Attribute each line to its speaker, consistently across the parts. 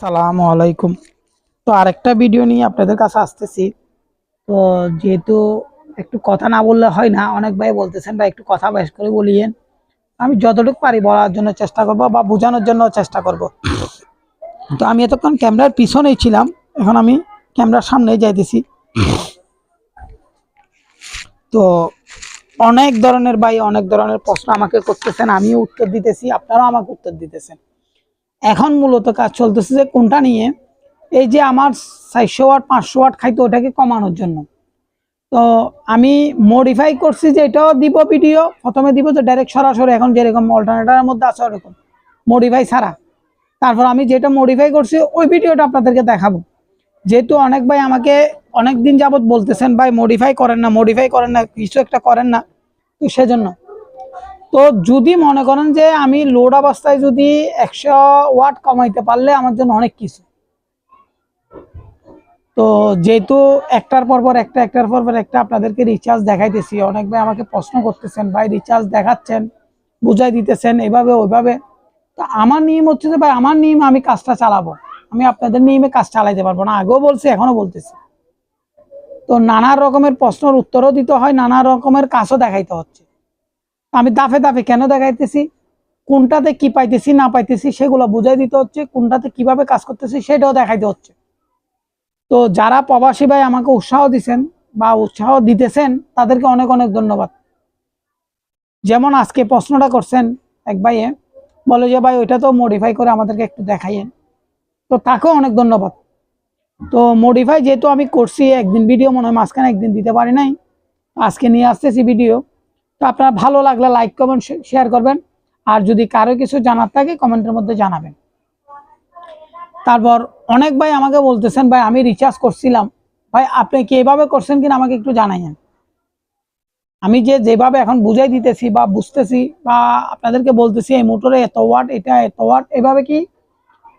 Speaker 1: সালামু আলাইকুম। তো আরেকটা ভিডিও নিয়ে আপনাদের কাছে আসতেছি। তো যেহেতু একটু কথা না বললে হয় না, অনেক ভাই বলতেছেন বা একটু কথা বেশ করে বলিয়েন। আমি যতটুকু পারি বলার জন্য চেষ্টা করব বা বোঝানোর জন্য চেষ্টা করব। তো আমি এতক্ষণ ক্যামেরার পিছনেই ছিলাম। এখন আমি ক্যামেরার সামনে যাইতেছি। তো অনেক ধরনের ভাই, অনেক ধরনের প্রশ্ন আমাকে করতেছেন, আমিও উত্তর দিতেছি, আপনারাও আমাকে উত্তর দিতেছেন। এখন মূলত কাজ চলতেছে যে কোনটা নিয়ে? এই যে আমার চারশো ওয়াট, পাঁচশো ওয়াট খাইতো ওটাকে কমানোর জন্য। তো আমি মডিফাই করছি যে এটাও দিব ভিডিও প্রথমে দিব যে ডাইরেক্ট সরাসরি, এখন যেরকম অল্টারনেটারের মধ্যে আছে ওরকম। মডিফাই ছাড়া। তারপর আমি যেটা মডিফাই করছি, ওই ভিডিওটা আপনাদেরকে দেখাবো। যেহেতু অনেক ভাই আমাকে অনেক দিন যাবত বলতেছেন, ভাই মডিফাই করেন না মডিফাই করেন না, কিছু একটা করেন না। তো সেজন্য তো যদি মনে করেন যে আমি লোড অবস্থায় যদি একশো ওয়াট কমাইতে পারলে আমার জন্য অনেক কিছু। তো যেহেতু একটার পর পর একটা, একটার পর পর একটা আপনাদেরকে রিচার্জ দেখাইতেছি, অনেক ভাই আমাকে প্রশ্ন করতেছেন, ভাই রিচার্জ দেখাচ্ছেন, বুঝাই দিতেছেন, এভাবে, ওইভাবে। তো আমার নিয়ম হচ্ছে যে, ভাই, আমার নিয়ম আমি কাজটা চালাবো। আমি আপনাদের নিয়মে কাজ চালাইতে পারব না। আগেও বলছি এখনও বলতেছি। তো নানা রকমের প্রশ্নের উত্তরও দিতে হয়, নানা রকমের কাজও দেখাইতে হচ্ছে। আমি দাফে দাফে কেন দেখাইতেছি? কোনটাতে কি পাইতেছি, না পাইতেছি, সেগুলো বুঝাই দিতে হচ্ছে, কোনটাতে কীভাবে কাজ করতেছি সেটাও দেখাইতে হচ্ছে। তো যারা প্রবাসী ভাই আমাকে উৎসাহ দিছেন বা উৎসাহ দিতেছেন, তাদেরকে অনেক অনেক ধন্যবাদ। যেমন আজকে প্রশ্নটা করছেন এক ভাইয়ে, বলে যে, ভাই, ওইটা তো মডিফাই করে আমাদেরকে একটু দেখাইয়েন। তো তাকেও অনেক ধন্যবাদ। তো মডিফাই যেহেতু আমি করছি, একদিন ভিডিও মনে হয় মাঝখানে একদিন দিতে পারি নাই। আজকে নিয়ে আসতেছি ভিডিও তো আপনার ভালো লাগলে লাইক কমেন্ট শেয়ার করবেন। আর যদি কারও কিছু জানার থাকে কমেন্টের মধ্যে জানাবেন। তারপর অনেক ভাই আমাকে বলতেছেন, ভাই, আমি রিচার্জ করছিলাম। ভাই, আপনি কি এভাবে করছেন কিনা আমাকে একটু জানাইয়েন। আমি যে যেভাবে এখন বুঝাই দিতেছি বা বুঝতেছি বা আপনাদেরকে বলতেছি, এই মোটরে এত ওয়াট এটা এত ওয়াট এভাবে কি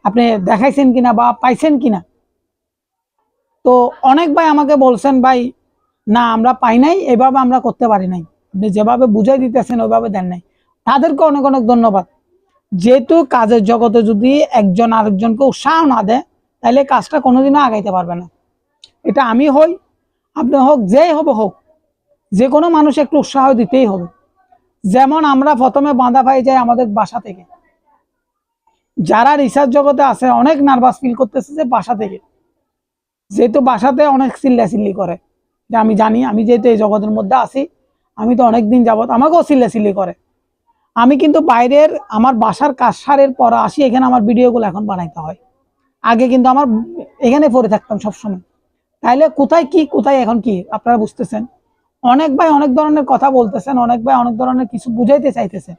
Speaker 1: আপনি দেখাইছেন কিনা বা পাইছেন কিনা? তো অনেক ভাই আমাকে বলছেন, ভাই, না, আমরা পাই নাই, এভাবে আমরা করতে পারি নাই। আপনি যেভাবে বুঝাই দিতেছেন, ওইভাবে দেন নাই। তাদেরকে অনেক অনেক ধন্যবাদ। যেহেতু কাজের জগতে যদি একজন আরেকজনকে উৎসাহ না দেয়, তাহলে কাজটা কোনোদিনও আগাইতে পারবে না। এটা আমি হই, আপনি হোক, যেই হবে হোক যে কোনো মানুষ একটু উৎসাহ দিতেই হবে। যেমন আমরা প্রথমে বাঁধা পাই যাই আমাদের বাসা থেকে। যারা রিসার্চ জগতে আছে, অনেক নার্ভাস ফিল করতেছে যে বাসা থেকে। যেহেতু বাসাতে অনেক চিল্লাচিল্লি করে। যে আমি জানি, আমি যেহেতু এই জগতের মধ্যে আছি আমি তো অনেক দিন যাবত, আমাকেও চিল্লাচিল্লি করে। আমি কিন্তু বাইরের আমার বাসার কাজ সারের পর আসি, এখানে আমার ভিডিওগুলো এখন বানাইতে হয়। আগে কিন্তু আমার এখানে পড়ে থাকতাম সবসময়। তাইলে কোথায় কি, কোথায় এখন কি, আপনারা বুঝতেছেন? অনেক ভাই অনেক ধরনের কথা বলতেছেন, অনেক ভাই অনেক ধরনের কিছু বুঝাইতে চাইতেছেন।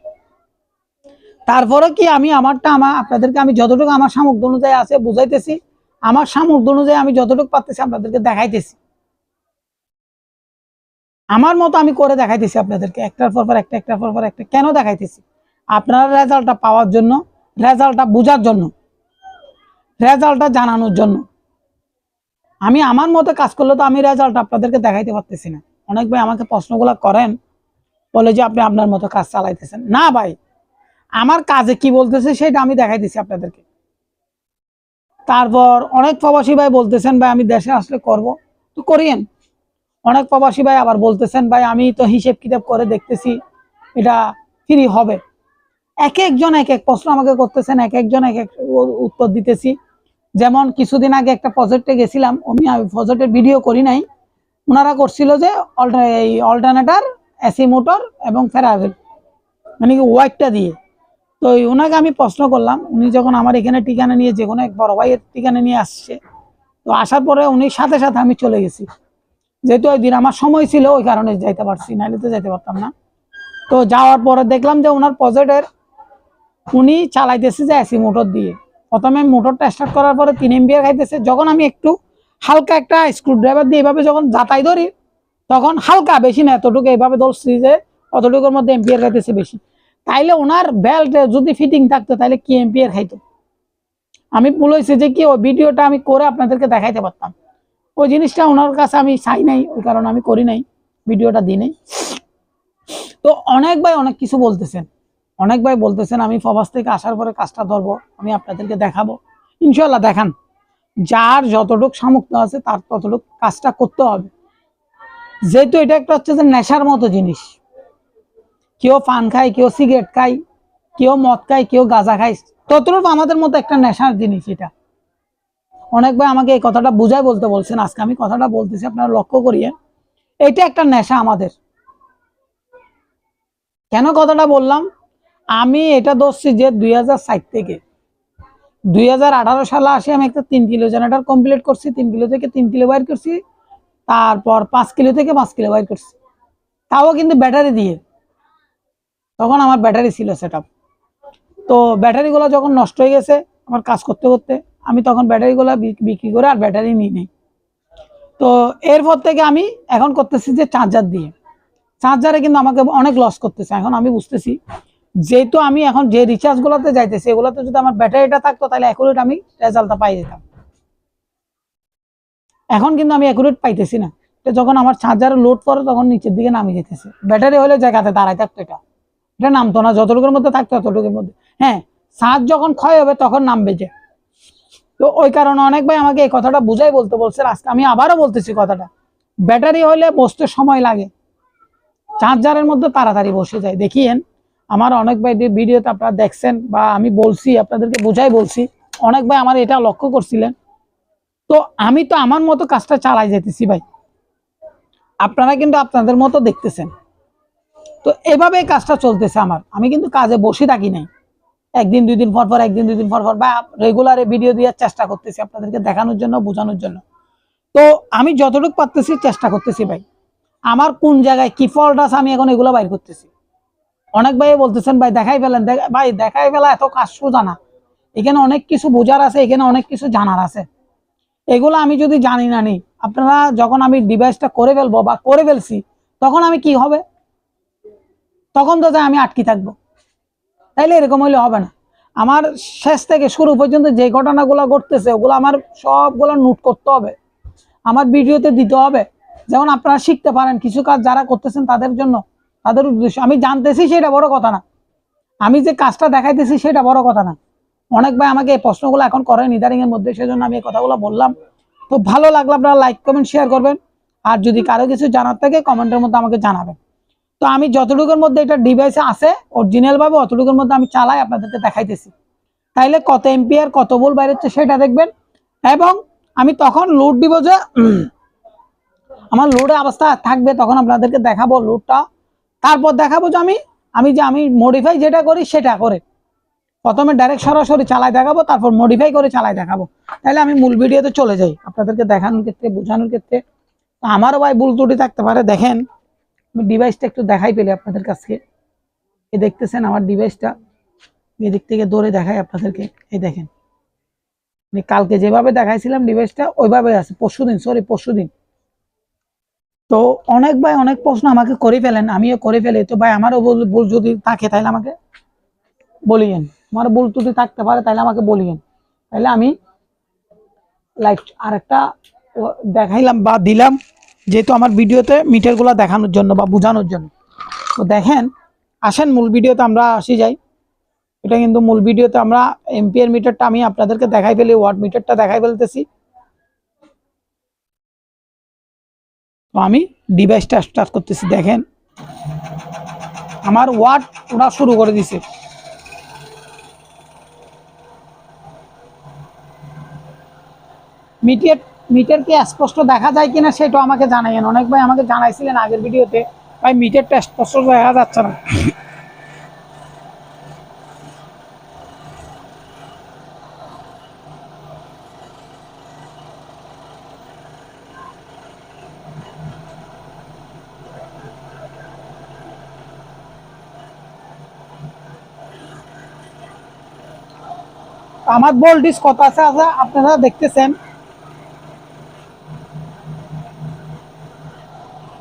Speaker 1: তারপরে কি আমি আমারটা আমার, আপনাদেরকে আমি যতটুকু আমার সামর্থ্য অনুযায়ী আছে বুঝাইতেছি, আমার সামর্থ্য অনুযায়ী আমি যতটুকু পারতেছি আপনাদেরকে দেখাইতেছি। আমার মতো আমি করে দেখাইতেছি আপনাদেরকে, একটার পর পর একটা, একটার পর পর একটা, কেন দেখাইতেছি? আপনারা রেজাল্টটা পাওয়ার জন্য, রেজাল্টটা বোঝার জন্য, রেজাল্টটা জানানোর জন্য। আমি আমার মতো কাজ করলে তো আমি রেজাল্ট আপনাদেরকে দেখাইতে পারতেছি না। অনেক ভাই আমাকে প্রশ্নগুলো করেন, বলে যে আপনি আপনার মতো কাজ চালাইতেছেন। না ভাই, আমার কাজে কি বলতেছে সেটা আমি দেখাইতেছি আপনাদেরকে। তারপর অনেক প্রবাসী ভাই বলতেছেন, ভাই, আমি দেশে আসলে করব। তো করিয়েন। অনেক প্রবাসী ভাই আবার বলতেছেন, ভাই, আমি তো হিসেব কিতাব করে দেখতেছি, এটা ফ্রি হবে। এক একজন এক এক প্রশ্ন আমাকে করতেছেন, এক একজন এক এক উত্তর দিতেছি। যেমন কিছুদিন আগে একটা প্রজেক্টে গেছিলাম, আমি প্রজেক্টের ভিডিও করি নাই। ওনারা করছিল যে এই অল্টারনেটার এসি মোটর এবং ফেরাভেল মানে কি ওয়াইটটা দিয়ে। তো ওনাকে আমি প্রশ্ন করলাম, উনি যখন আমার এখানে ঠিকানা নিয়ে, যে কোনো এক বড় ভাইয়ের ঠিকানা নিয়ে আসছে, তো আসার পরে উনি সাথে সাথে আমি চলে গেছি। যেহেতু ওই দিন আমার সময় ছিল, ওই কারণে যাইতে পারছি নাহলে তো যাইতে পারতাম না। তো যাওয়ার পরে দেখলাম যে ওনার প্রজেক্টের উনি চালাইতেছে যে এসি মোটর দিয়ে। প্রথমে মোটরটা স্টার্ট করার পরে তিন এমবিআর খাইতেছে, যখন আমি একটু হালকা একটা স্ক্রু ড্রাইভার দিয়ে এভাবে যখন যাতাই ধরি, তখন হালকা বেশি না এতটুকু এইভাবে ধরছি যে অতটুকুর মধ্যে এম্পিয়ার খাইতেছে বেশি। তাইলে ওনার বেল্ট যদি ফিটিং থাকতো তাহলে কি এম্পিয়ার খাইতো? আমি হয়েছে যে কি, ওই ভিডিওটা আমি করে আপনাদেরকে দেখাইতে পারতাম। ওই জিনিসটা ওনার কাছে আমি চাই নাই, ওই কারণে আমি করি নাই, ভিডিওটা দিই নাই। তো অনেক ভাই অনেক কিছু বলতেছেন, অনেক ভাই বলতেছেন, আমি ফবাস থেকে আসার পরে কাজটা ধরবো, আমি আপনাদেরকে দেখাবো। ইনশাল্লাহ দেখান, যার যতটুক সামর্থ্য আছে তার ততটুক কাজটা করতে হবে। যেহেতু এটা একটা হচ্ছে যে নেশার মতো জিনিস। কেউ পান খায়, কেউ সিগারেট খায়, কেউ মদ খায়, কেউ গাঁজা খায়, ততটুকু আমাদের মতো একটা নেশার জিনিস এটা। অনেক ভাই আমাকে এই কথাটা বুঝাই বলতে বলছেন, আজকে আমি কথাটা বলতেছি, আপনারা লক্ষ্য করিয়ে। এটা একটা নেশা আমাদের। কেন কথাটা বললাম? আমি এটা ধরছি যে দুই হাজার ষাট থেকে। দুই হাজার আঠারো সালে আসে আমি একটা তিন কিলো জেনারেটর কমপ্লিট করছি, তিন কিলো থেকে তিন কিলো বাইর করছি, তারপর পাঁচ কিলো থেকে পাঁচ কিলো বাইর করছি। তাও কিন্তু ব্যাটারি দিয়ে। তখন আমার ব্যাটারি ছিল সেট তো ব্যাটারিগুলো যখন নষ্ট হয়ে গেছে, আমার কাজ করতে করতে আমি তখন ব্যাটারিগুলো বিক- বিক্রি করে আর ব্যাটারি নিই নেই। তো এরপর থেকে আমি এখন করতেছি যে চার্জার দিয়ে। চার্জারে কিন্তু আমাকে অনেক লস করতেছে। এখন আমি বুঝতেছি, যেহেতু আমি এখন যে রিচার্জ গুলোতে যাইতেছি, এগুলোতে যদি আমার ব্যাটারিটা থাকতো, তাহলে অ্যাকুরেট আমি রেজাল্টটা পাই যেতাম। এখন কিন্তু আমি অ্যাকুরেট পাইতেছি না। তো যখন আমার চার্জার লোড পরে তখন নিচের দিকে নামিয়ে যেতেছে ব্যাটারি হলে জায়গাতে দাঁড়ায় থাকতো এটা। এটা নামতো না। যতটুকুর মধ্যে থাকতো, ততটুকুর মধ্যে। হ্যাঁ চার্জ যখন ক্ষয় হবে, তখন নামবে যে। তো ওই কারণে অনেক ভাই আমাকে এই কথাটা বুঝাই বলতে বলছে, আজকে আমি আবারও বলতেছি কথাটা। ব্যাটারি হলে বসতে সময় লাগে। চার্জারের মধ্যে তাড়াতাড়ি বসে যায়। দেখিয়েন, আমার অনেক ভাই ভিডিওতে আপনারা দেখছেন বা আমি বলছি, আপনাদেরকে বোঝাই বলছি, অনেক ভাই আমার এটা লক্ষ্য করছিলেন। তো আমি তো আমার মতো কাজটা চালাই যেতেছি ভাই। আপনারা কিন্তু আপনাদের মতো দেখতেছেন। তো এভাবে কাজটা চলতেছে আমার। আমি কিন্তু কাজে বসে থাকি নাই। একদিন, দুই দিন পর পর, একদিন, দুই দিন পর পর, বা রেগুলারে ভিডিও দেওয়ার চেষ্টা করতেছি আপনাদেরকে দেখানোর জন্য, বোঝানোর জন্য। তো আমি যতটুকু পারতেছি চেষ্টা করতেছি ভাই। আমার কোন জায়গায় কি ফল্ট আছে আমি এখন এগুলো বাইর করতেছি। অনেক ভাই বলতেছেন, ভাই, দেখাই ফেলেন ভাই, দেখাই ফেলা এত কাজ সোজা না। এখানে অনেক কিছু বোঝার আছে, এখানে অনেক কিছু জানার আছে। এগুলো আমি যদি জানি না নি আপনারা যখন আমি ডিভাইসটা করে ফেলব বা করে ফেলছি, তখন আমি কি হবে? তখন তো আমি আটকে থাকব। তাইলে এরকম হইলে হবে না। আমার শেষ থেকে শুরু পর্যন্ত যে ঘটনাগুলো ঘটতেছে, ওগুলো আমার সবগুলো নোট করতে হবে। আমার ভিডিওতে দিতে হবে। যেমন আপনারা শিখতে পারেন কিছু কাজ যারা করতেছেন তাদের জন্য। তাদের উদ্দেশ্য আমি জানতেছি সেটা বড় কথা না। আমি যে কাজটা দেখাইতেছি সেটা বড় কথা না। অনেক ভাই আমাকে এই প্রশ্নগুলো এখন করেন এর মধ্যে, সেজন্য আমি এই কথাগুলো বললাম। তো ভালো লাগল আপনারা লাইক কমেন্ট শেয়ার করবেন। আর যদি কারও কিছু জানার থাকে কমেন্টের মধ্যে আমাকে জানাবেন। তো আমি যতটুকুর মধ্যে এটা ডিভাইসে আছে অরিজিনাল ভাবে অতটুকুর মধ্যে আমি চালাই আপনাদেরকে দেখাইতেছি। তাইলে কত এম্পিয়ার কত বল বাইরে হচ্ছে সেটা দেখবেন। এবং আমি তখন লোড দিব যে, আমার লোডে অবস্থা থাকবে, তখন আপনাদেরকে দেখাবো লোডটা তারপর দেখাবো যে আমি আমি যে আমি মডিফাই যেটা করি সেটা করে। প্রথমে ডাইরেক্ট সরাসরি চালাই দেখাবো, তারপর মডিফাই করে চালাই দেখাবো। তাহলে আমি মূল ভিডিওতে চলে যাই, আপনাদেরকে দেখানোর ক্ষেত্রে, বোঝানোর ক্ষেত্রে। আমারও ভাই ভুল ত্রুটি থাকতে পারে, দেখেন। আমি ডিভাইসটা একটু দেখাই পেলে আপনাদের কাছে। এ দেখতেছেন আমার ডিভাইসটা এদিক থেকে দৌড়ে দেখাই আপনাদেরকে। এই দেখেন। আমি কালকে যেভাবে দেখাইছিলাম ডিভাইসটা ওইভাবে আছে। পরশু দিন সরি পরশু দিন তো অনেক ভাই অনেক প্রশ্ন আমাকে করে ফেলেন, আমিও করে ফেলি। তো ভাই, আমারও ভুল যদি থাকে, তাহলে আমাকে বলিয়েন। আমার ভুল যদি থাকতে পারে, তাহলে আমাকে বলিয়েন। তাহলে আমি লাইক আর একটা দেখাইলাম বা দিলাম। যেহেতু আমার ভিডিওতে মিটারগুলো দেখানোর জন্য বা বোঝানোর জন্য। তো দেখেন, আসেন মূল ভিডিওতে আমরা আসি যাই। এটা কিন্তু মূল ভিডিওতে আমরা এমপিআর মিটারটা আমি আপনাদেরকে দেখাই ফেলি, ওয়াট মিটারটা দেখাই ফেলতেছি। তো আমি ডিভাইসটা স্টার্ট করতেছি, দেখেন। আমার ওয়াট ওরা শুরু করে দিছে। মিটার মিটার কি স্পষ্ট দেখা যায় কিনা সেটা আমাকে জানাইয়েন। অনেক ভাই আমাকে জানাইছিলেন আগের ভিডিওতে। ভাই, মিটারটা স্পষ্ট দেখা যাচ্ছে না। আমার ভোল্টেজ কত আছে? আপনারা দেখতেছেন।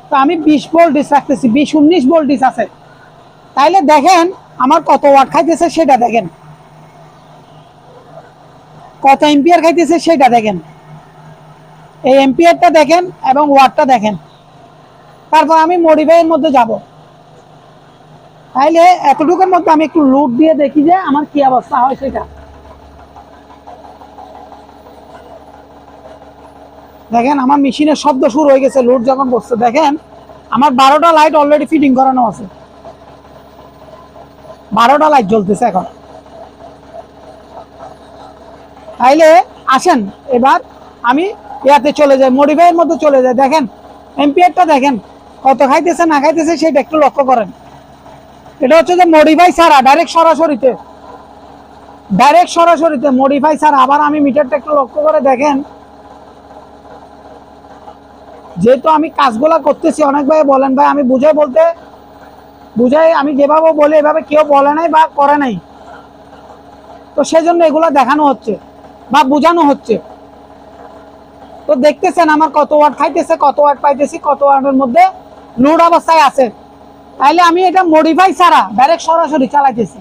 Speaker 1: তো আমি বিশ ভোল্টেজ রাখতেছি, বিশ উনিশ ভোল্টেজ আছে। তাইলে দেখেন আমার কত ওয়াট খাইতেছে সেটা দেখেন। কত এম্পিয়ার খাইতেছে সেটা দেখেন। এই এম্পিয়ারটা দেখেন এবং ওয়াটটা দেখেন। তারপর আমি মডিফাইয়ের মধ্যে যাব। তাইলে এতটুকুর মধ্যে আমি একটু লোড দিয়ে দেখি যে আমার কি অবস্থা হয় সেটা। দেখেন, আমার মেশিনের শব্দ শুরু হয়ে গেছে লোড যখন বসছে। দেখেন, আমার বারোটা লাইট অলরেডি ফিটিং করানো আছে। বারোটা লাইট জ্বলতেছে এখন। তাইলে আসেন, এবার আমি ইয়াতে চলে যাই মডিফাইয়ের মধ্যে চলে যাই। দেখেন এম্পিয়ারটা দেখেন, কত খাইতেছে, না খাইতেছে, সেটা একটু লক্ষ্য করেন। এটা হচ্ছে যে মডিফাই ছাড়া ডাইরেক্ট সরাসরিতে। ডাইরেক্ট সরাসরিতে মডিফাই ছাড়া, আবার আমি মিটারটা একটু লক্ষ্য করে দেখেন যেহেতু আমি কাজগুলা করতেছি, অনেক ভাই বলেন ভাই, আমি বুঝাই বলতে, বুঝাই আমি যেভাবে বলি, এভাবে কেউ বলে নাই বা করে নাই। তো সেজন্য এগুলো দেখানো হচ্ছে বা বোঝানো হচ্ছে। তো দেখতেছেন আমার কত ওয়ার্ড খাইতেছে, কত ওয়াট পাইতেছি, কত ওয়াটের মধ্যে লোড অবস্থায় আছে। তাইলে আমি এটা মডিফাই ছাড়া ডাইরেক্ট সরাসরি চালাইতেছি।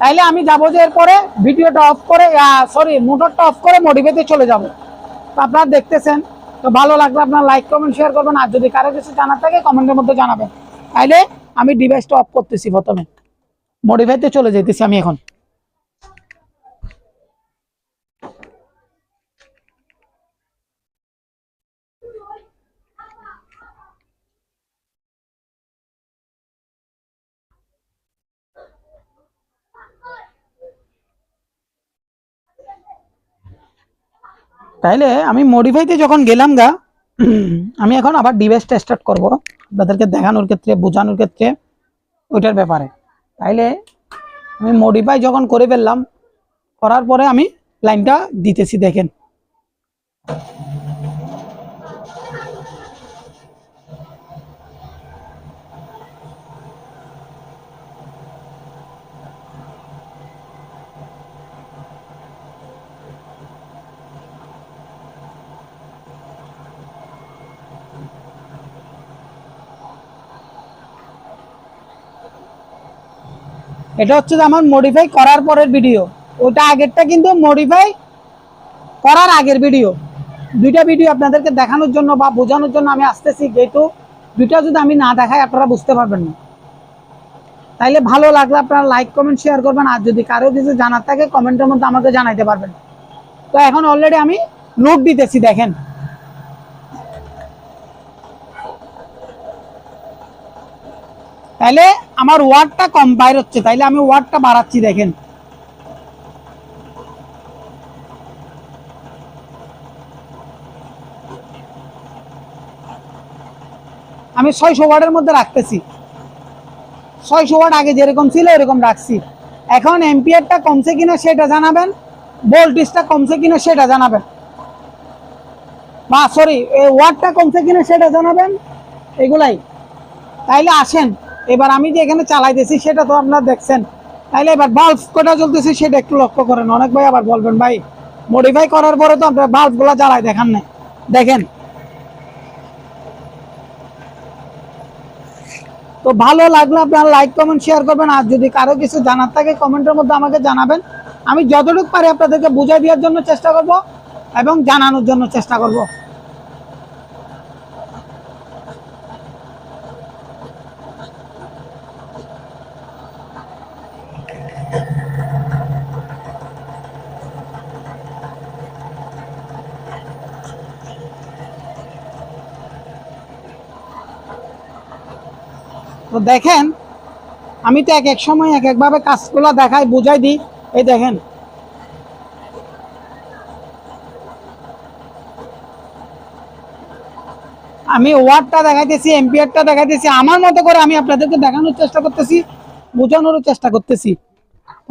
Speaker 1: তাইলে আমি যাব যে এরপরে ভিডিওটা অফ করে সরি মোটরটা অফ করে মডিফাইতে চলে যাব। তো আপনারা দেখতেছেন তো ভালো লাগলে আপনার লাইক কমেন্ট শেয়ার করবেন। আর যদি কারও কিছু জানার থাকে কমেন্টের মধ্যে জানাবেন। তাইলে আমি ডিভাইসটা অফ করতেছি প্রথমে। মডিফাইতে চলে যেতেছি আমি এখন। তাইলে আমি মডিফাইতে যখন গেলাম গা, আমি এখন আবার ডিভাইসটা স্টার্ট করব আপনাদেরকে দেখানোর ক্ষেত্রে, বোঝানোর ক্ষেত্রে, ওইটার ব্যাপারে। তাইলে আমি মডিফাই যখন করে ফেললাম, করার পরে আমি লাইনটা দিতেছি, দেখেন। এটা হচ্ছে আমার মডিফাই করার পরের ভিডিও ওটা আগেরটা কিন্তু মডিফাই করার আগের ভিডিও দুইটা ভিডিও আপনাদেরকে দেখানোর জন্য বা বোঝানোর জন্য আমি আসতেছি, যেহেতু দুইটা যদি আমি না দেখাই, আপনারা বুঝতে পারবেন না। তাইলে ভালো লাগলে আপনারা লাইক কমেন্ট শেয়ার করবেন, আর যদি কারও কিছু জানার থাকে কমেন্টের মধ্যে আমাকে জানাইতে পারবেন। তো এখন অলরেডি আমি লোড দিতেছি, দেখেন। তাইলে আমার ওয়ার্ডটা কম, বাইর হচ্ছে। তাইলে আমি ওয়ার্ডটা বাড়াচ্ছি, দেখেন। আমি ছয়শো ওয়ার্ডের মধ্যে রাখতেছি। ছয়শো ওয়ার্ড আগে যেরকম ছিল, এরকম রাখছি। এখন এম্পিয়ারটা কমছে কিনা সেটা জানাবেন ভোল্টেজটা কমছে কিনা সেটা জানাবেন। বা সরি ওয়ার্ডটা কমছে কিনা সেটা জানাবেন, এগুলাই। তাইলে আসেন। এবার আমি যে এখানে চালাইতেছি, সেটা তো আপনারা দেখছেন। তাইলে এবার বাল্ব কোটা জ্বলতেছে, সেটা একটু লক্ষ্য করেন। অনেক ভাই আবার বলবেন, ভাই মডিফাই করার পরে তো আপনার বাল্বগুলা জ্বালাই দেখান না দেখেন। তো ভালো লাগলে আপনারা লাইক কমেন্ট শেয়ার করবেন। আর যদি কারও কিছু জানার থাকে কমেন্টের মধ্যে আমাকে জানাবেন। আমি যতটুকু পারি আপনাদেরকে বুঝাই দেওয়ার জন্য চেষ্টা করব এবং জানানোর জন্য চেষ্টা করব। তো দেখেন, আমি তো এক এক সময় এক একভাবে কাজগুলো দেখাই, বুঝাই দিই। এই দেখেন। আমি ওয়ার্ডটা দেখাইতেছি এম্পিয়ারটা দেখাইতেছি, আমার মতো করে আমি আপনাদেরকে দেখানোর চেষ্টা করতেছি, বোঝানোরও চেষ্টা করতেছি।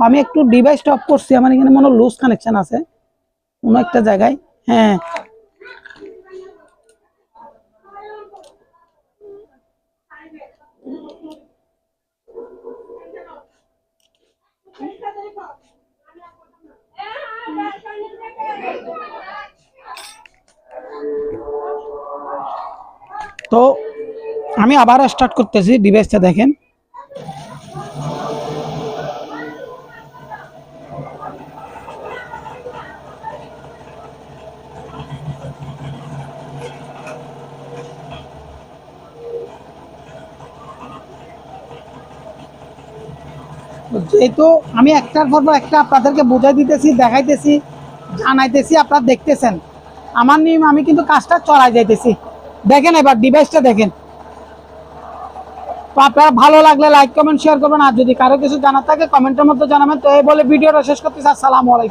Speaker 1: আমি একটু ডিভাইসটা অফ করছি, আমার এখানে মনে লুজ কানেকশন আছে। কোনো একটা জায়গায় হ্যাঁ। তো আমি আবার স্টার্ট করতেছি ডিভাইসটা দেখেন। যেহেতু আমি একটার পর একটা আপনাদেরকে বোঝাই দিতেছি, দেখাইতেছি জানাইতেছি আপনারা দেখতেছেন। আমার নিয়ম আমি কিন্তু কাজটা চড়াই যাইতেছি। দেখেন এবার ডিভাইসটা দেখেন। তো আপনারা ভালো লাগলে লাইক কমেন্ট শেয়ার করবেন। আর যদি কারও কিছু জানার থাকে কমেন্টের মধ্যে জানাবেন। তো এই বলে ভিডিওটা শেষ করতেছি। আসসালামু আলাইকুম।